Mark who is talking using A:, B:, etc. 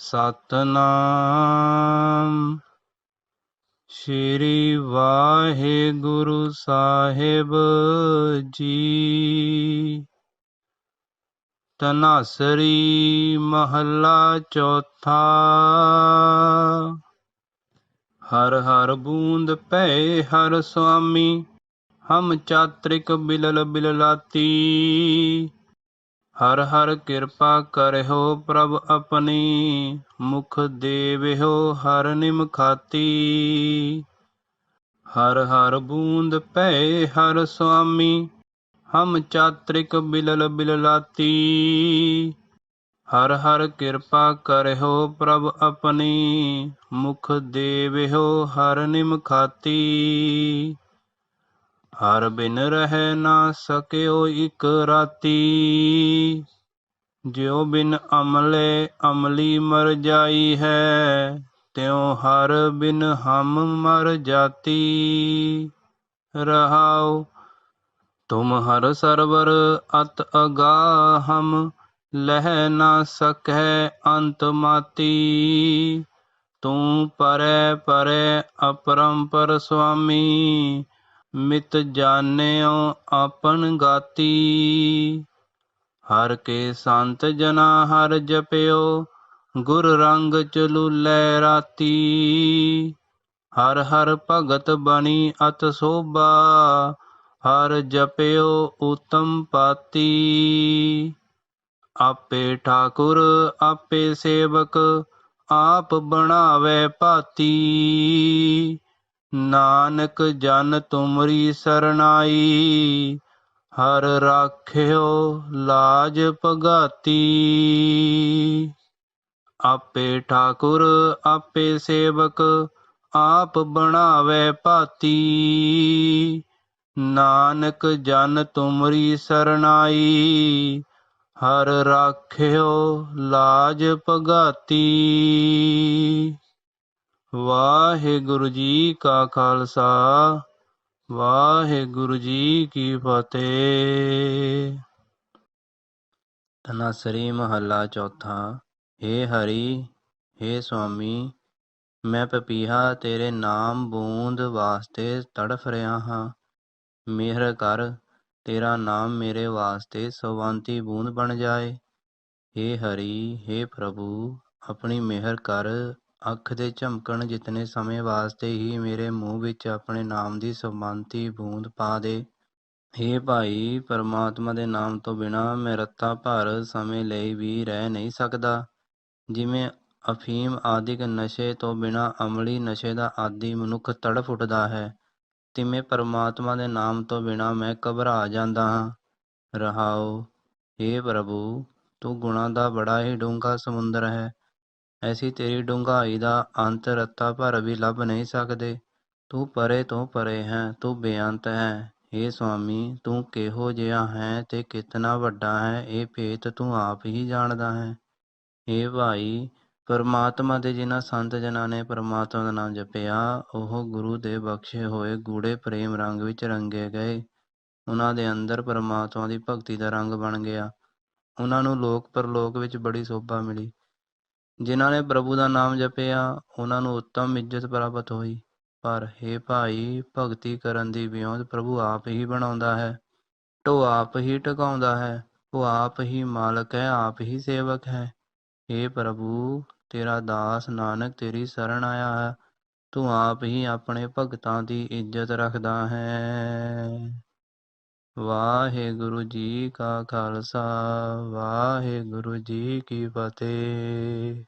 A: ਸਤਨਾਮ ਸ਼੍ਰੀ ਵਾਹਿਗੁਰੂ ਸਾਹਿਬ ਜੀ ਤਨਾਸਰੀ ਮਹੱਲਾ ਚੌਥਾ ਹਰ ਹਰ ਬੂੰਦ ਪੈ ਹਰ ਸੁਆਮੀ ਹਮ ਚਾਤ੍ਰਿਕ ਬਿਲਲ ਬਿਲਲਾਤੀ ਹਰ ਹਰ ਕਿਰਪਾ ਕਰਿਓ ਪ੍ਰਭ ਆਪਣੀ ਮੁਖ ਦੇਵਿਓ ਹਰ ਨਿਮ ਖਾਤੀ ਹਰ ਹਰ ਬੂੰਦ ਪੈ ਹਰ ਸੁਆਮੀ ਹਮ ਚਾਤ੍ਰਿਕ ਬਿਲਲ ਬਿਲਲਾਤੀ ਹਰ ਹਰ ਕਿਰਪਾ ਕਰਿਓ ਪ੍ਰਭ ਆਪਣੀ ਮੁਖ ਦੇਵਿਓ ਹਰ ਨਿਮ ਖਾਤੀ ਹਰ ਬਿਨ ਰਹਿ ਨਾ ਸਕਿਓ ਇਕ ਰਾਤੀ। ਜਿਉ ਬਿਨ ਅਮਲੇ ਅਮਲੀ ਮਰ ਜਾਈ ਹੈ, ਤਿਉ ਹਰ ਬਿਨ ਹਮ ਮਰ ਜਾਤੀ। ਰਹਾਉ, ਤੁਮ ਹਰ ਸਰਵਰ ਅਤ ਅਗਾਹਮ, ਲਹਿ ਨਾ ਸਕੈ ਅੰਤ ਮਾਤੀ। ਤੂੰ ਪਰੈ ਪਰੈ ਅਪਰੰਪਰ ਸੁਆਮੀ ਮਿਤ ਜਾਣਿਓ ਆਪਨ ਗਾਤੀ। ਹਰ ਕੇ ਸੰਤ ਜਨਾ ਹਰ ਜਪਿਓ, ਗੁਰ ਰੰਗ ਚਲੂਲੇ ਰਾਤੀ। ਹਰ ਹਰ ਭਗਤ ਬਣੀ ਅਤ ਸੋਭਾ, ਹਰ ਜਪਿਓ ਉਤਮ ਪਾਤੀ। ਆਪੇ ਠਾਕੁਰ, ਆਪੇ ਸੇਵਕ, ਆਪ ਬਣਾਵੇ ਪਾਤੀ ਨਾਨਕ ਜਨ ਤੁਮਰੀ ਸਰਨਾਈ ਹਰ ਰਾਖਿਓ ਲਾਜ ਭਗਾਤੀ। ਆਪੇ ਠਾਕੁਰ, ਆਪੇ ਸੇਵਕ, ਆਪ ਬਣਾਵੇ ਭਾਤੀ। ਨਾਨਕ ਜਨ ਤੁਮਰੀ ਸਰਨਾਈ ਹਰ ਰਾਖਿਓ ਲਾਜ ਭਗਾਤੀ। ਵਾਹਿਗੁਰੂ ਜੀ ਕਾ ਖਾਲਸਾ, ਵਾਹਿਗੁਰੂ ਜੀ ਕੀ ਫਤਿਹ। ਤਨਾਸਰੀ ਮਹੱਲਾ ਚੌਥਾ ਏ ਹਰੀ ਏ ਸੁਆਮੀ, ਮੈਂ ਪਪੀਹਾ ਤੇਰੇ ਨਾਮ ਬੂੰਦ ਵਾਸਤੇ ਤੜਫ ਰਿਹਾ ਹਾਂ। ਮਿਹਰ ਕਰ, ਤੇਰਾ ਨਾਮ ਮੇਰੇ ਵਾਸਤੇ ਸਵਾਂਤੀ ਬੂੰਦ ਬਣ ਜਾਏ। ਏ ਹਰੀ ਏ ਪ੍ਰਭੂ, ਆਪਣੀ ਮਿਹਰ ਕਰ ਅੱਖ ਦੇ ਝਮਕਣ ਜਿਤਨੇ ਸਮੇਂ ਵਾਸਤੇ ਹੀ ਮੇਰੇ ਮੂੰਹ ਵਿੱਚ ਆਪਣੇ ਨਾਮ ਦੀ ਸਮਾਂਤੀ ਬੂੰਦ ਪਾ ਦੇ। ਹੇ ਭਾਈ, ਪਰਮਾਤਮਾ ਦੇ ਨਾਮ ਤੋਂ ਬਿਨਾ ਮੈਂ ਰੱਤਾ ਭਰ ਸਮੇਂ ਲਈ ਵੀ ਰਹਿ ਨਹੀਂ ਸਕਦਾ। ਜਿਵੇਂ ਅਫੀਮ ਆਦਿਕ ਨਸ਼ੇ ਤੋਂ ਬਿਨਾ ਅਮਲੀ ਨਸ਼ੇ ਦਾ ਆਦੀ ਮਨੁੱਖ ਤੜਫ ਉੱਠਦਾ ਹੈ, ਤਿਵੇਂ ਪਰਮਾਤਮਾ ਦੇ ਨਾਮ ਤੋਂ ਬਿਨਾ ਮੈਂ ਘਬਰਾ ਜਾਂਦਾ ਹਾਂ। ਰਹਾਓ, ਹੇ ਪ੍ਰਭੂ, ਤੂੰ ਗੁਣਾ ਦਾ ਬੜਾ ਹੀ ਡੂੰਘਾ ਸਮੁੰਦਰ ਹੈ। ਅਸੀਂ ਤੇਰੀ ਡੂੰਘਾਈ ਦਾ ਅੰਤ ਰੱਤਾ ਭਰ ਵੀ ਲੱਭ ਨਹੀਂ ਸਕਦੇ। ਤੂੰ ਪਰੇ ਤੋਂ ਪਰੇ ਹੈ, ਤੂੰ ਬੇਅੰਤ ਹੈ। ਏ ਸੁਆਮੀ, ਤੂੰ ਕਿਹੋ ਜਿਹਾ ਹੈ ਤੇ ਕਿਤਨਾ ਵੱਡਾ ਹੈ, ਇਹ ਭੇਤ ਤੂੰ ਆਪ ਹੀ ਜਾਣਦਾ ਹੈ। ਏ ਭਾਈ, ਪਰਮਾਤਮਾ ਦੇ ਜਿਨ੍ਹਾਂ ਸੰਤ ਜਨਾਂ ਨੇ ਪਰਮਾਤਮਾ ਦਾ ਨਾਮ ਜਪਿਆ, ਉਹ ਗੁਰੂ ਦੇ ਬਖਸ਼ੇ ਹੋਏ ਗੂੜੇ ਪ੍ਰੇਮ ਰੰਗ ਵਿੱਚ ਰੰਗੇ ਗਏ। ਉਹਨਾਂ ਦੇ ਅੰਦਰ ਪਰਮਾਤਮਾ ਦੀ ਭਗਤੀ ਦਾ ਰੰਗ ਬਣ ਗਿਆ। ਉਹਨਾਂ ਨੂੰ ਲੋਕ ਪਰਲੋਕ ਵਿੱਚ ਬੜੀ ਸੋਭਾ ਮਿਲੀ। ਜਿਨ੍ਹਾਂ ਨੇ ਪ੍ਰਭੂ ਦਾ ਨਾਮ ਜਪਿਆ, ਉਹਨਾਂ ਨੂੰ ਉੱਤਮ ਇੱਜ਼ਤ ਪ੍ਰਾਪਤ ਹੋਈ। ਪਰ हे ਭਾਈ, ਭਗਤੀ ਕਰਨ ਦੀ ਵਿਉਂਤ ਪ੍ਰਭੂ ਆਪ ਹੀ ਬਣਾਉਂਦਾ ਹੈ। ਤੋ ਆਪ ਹੀ ਟਿਕਾਉਂਦਾ ਹੈ। ਉਹ ਆਪ ਹੀ ਮਾਲਕ ਹੈ, ਆਪ ਹੀ ਸੇਵਕ ਹੈ। हे ਪ੍ਰਭੂ, ਤੇਰਾ ਦਾਸ ਨਾਨਕ ਤੇਰੀ ਸ਼ਰਨ ਆਇਆ ਹੈ। ਤੂੰ ਆਪ ਹੀ ਆਪਣੇ ਭਗਤਾਂ ਦੀ ਇੱਜ਼ਤ ਰੱਖਦਾ ਹੈ। ਵਾਹਿਗੁਰੂ ਜੀ ਕਾ ਖਾਲਸਾ, ਵਾਹਿਗੁਰੂ ਜੀ ਕੀ ਫਤਿਹ।